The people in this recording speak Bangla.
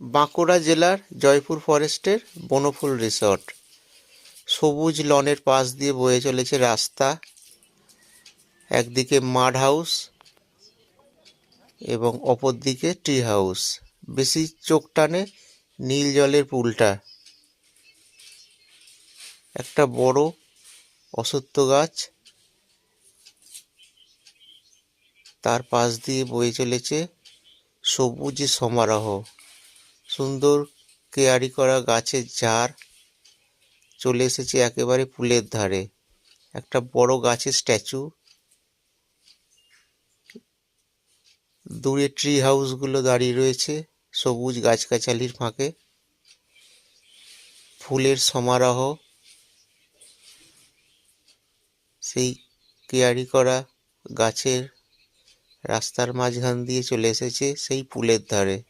বাঁকুড়া জেলার জয়পুর ফরেস্টের বনফুল রিসর্ট। সবুজ লনের পাশ দিয়ে বয়ে চলেছে রাস্তা, একদিকে মাড হাউস এবং অপর দিকে ট্রি হাউস। বেশি চোখ টানে নীল জলের পুলটা। একটা বড় অশ্বত্থ গাছ তার পাশ দিয়ে বয়ে চলেছে সবুজ সমারোহ। সুন্দর কেয়ারি করা গাছের ঝাড় চলে এসেছে একেবারে পুলের ধারে। একটা বড় গাছের স্ট্যাচু। দূরে ট্রি হাউসগুলো দাঁড়িয়ে রয়েছে সবুজ গাছগাছালির ফাঁকে। ফুলের সমারোহ। সেই কেয়ারি করা গাছের রাস্তার মাঝখান দিয়ে চলে এসেছে সেই পুলের ধারে।